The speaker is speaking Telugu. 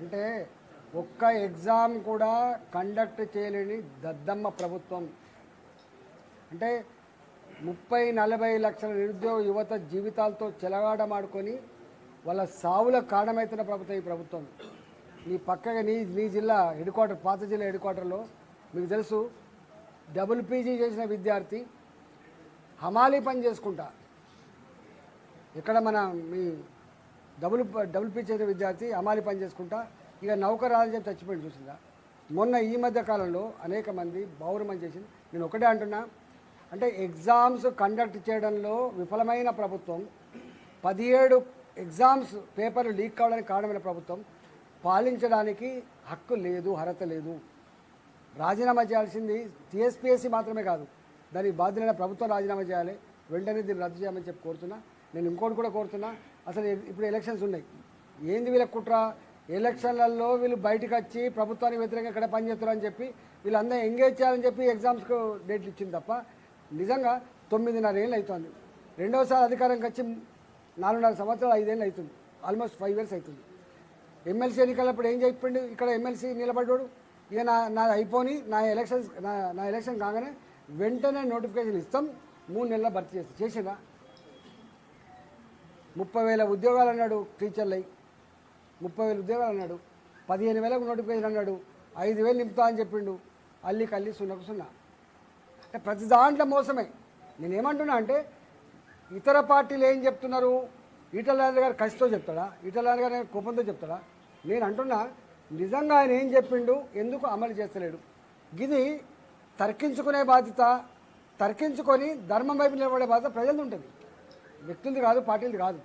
అంటే ఒక్క ఎగ్జామ్ కూడా కండక్ట్ చేయలేని దద్దమ్మ ప్రభుత్వం. అంటే ముప్పై నలభై లక్షల నిరుద్యోగ యువత జీవితాలతో చెలగాడమాడుకొని వాళ్ళ సావుల కారణమవుతున్న ప్రభుత్వం ఈ ప్రభుత్వం. నీ పక్కగా నీ నీ జిల్లా హెడ్ క్వార్టర్ పాత జిల్లా హెడ్ క్వార్టర్లో మీకు తెలుసు డబుల్ పీజీ చేసిన విద్యార్థి హమాలీ పని చేసుకుంటా. ఇక్కడ మన మీ డబుల్ డబుల్ పీ చేసిన విద్యార్థి అమాలి పని చేసుకుంటా ఇక నౌక రాదని చెప్పి చచ్చిపోయింది చూసిందా? మొన్న ఈ మధ్య కాలంలో అనేక మంది బౌరమని చేసింది. నేను ఒకటే అంటున్నా అంటే ఎగ్జామ్స్ కండక్ట్ చేయడంలో విఫలమైన ప్రభుత్వం పదిహేడు ఎగ్జామ్స్ పేపర్లు లీక్ కావడానికి కారణమైన ప్రభుత్వం పాలించడానికి హక్కు లేదు అర్హత లేదు. రాజీనామా చేయాల్సింది టీఎస్పీఎస్సీ మాత్రమే కాదు దానికి బాధ్యులైన ప్రభుత్వం రాజీనామా చేయాలి వెంటనే దీన్ని రద్దు చేయమని చెప్పి కోరుతున్నా. నేను ఇంకోటి కూడా కోరుతున్నా అసలు ఇప్పుడు ఎలక్షన్స్ ఉన్నాయి. ఏంది వీళ్ళ కుట్ర? ఎలక్షన్లలో వీళ్ళు బయటకు వచ్చి ప్రభుత్వానికి వ్యతిరేకంగా ఇక్కడ పనిచేస్తారు అని చెప్పి వీళ్ళందరూ ఎంగేజ్ చేయాలని చెప్పి ఎగ్జామ్స్కు డేట్లు ఇచ్చింది తప్ప నిజంగా తొమ్మిదిన్నర ఏళ్ళు అవుతుంది రెండవసారి అధికారంకి వచ్చి నాలుగున్నర సంవత్సరాలు ఐదేళ్ళు అవుతుంది ఆల్మోస్ట్ ఫైవ్ ఇయర్స్ అవుతుంది ఎమ్మెల్సీ ఎన్నికలప్పుడు ఏం చెప్పిండు? ఇక్కడ ఎమ్మెల్సీ నిలబడ్డాడు. ఇక నా నాది అయిపోని నా ఎలక్షన్స్ నా నా ఎలక్షన్ కాగానే వెంటనే నోటిఫికేషన్ ఇస్తాం. మూడు నెలల భర్తీ చేస్తాం. చేసిందా ముప్పై వేల ఉద్యోగాలు అన్నాడు టీచర్లై ముప్పై వేల ఉద్యోగాలు అన్నాడు పదిహేను వేలకు నోటిఫికేషన్ అన్నాడు. ఐదు వేలు నింపుతా అని చెప్పిండు. అల్లి కల్లి సున్నకు సున్నా. అంటే ప్రతి దాంట్లో మోసమే. నేనేమంటున్నా అంటే ఇతర పార్టీలు ఏం చెప్తున్నారు? ఈటల గారు కసితో చెప్తాడా? ఈటల గారు కోపంతో చెప్తాడా? నేను అంటున్నా నిజంగా ఆయన ఏం చెప్పిండు? ఎందుకు అమలు చేస్తలేడు? ఇది తర్కించుకునే బాధ్యత తర్కించుకొని ధర్మం వైపు నిలబడే బాధ్యత ప్రజలు ఉంటుంది. వ్యక్తులది కాదు పార్టీలది కాదు.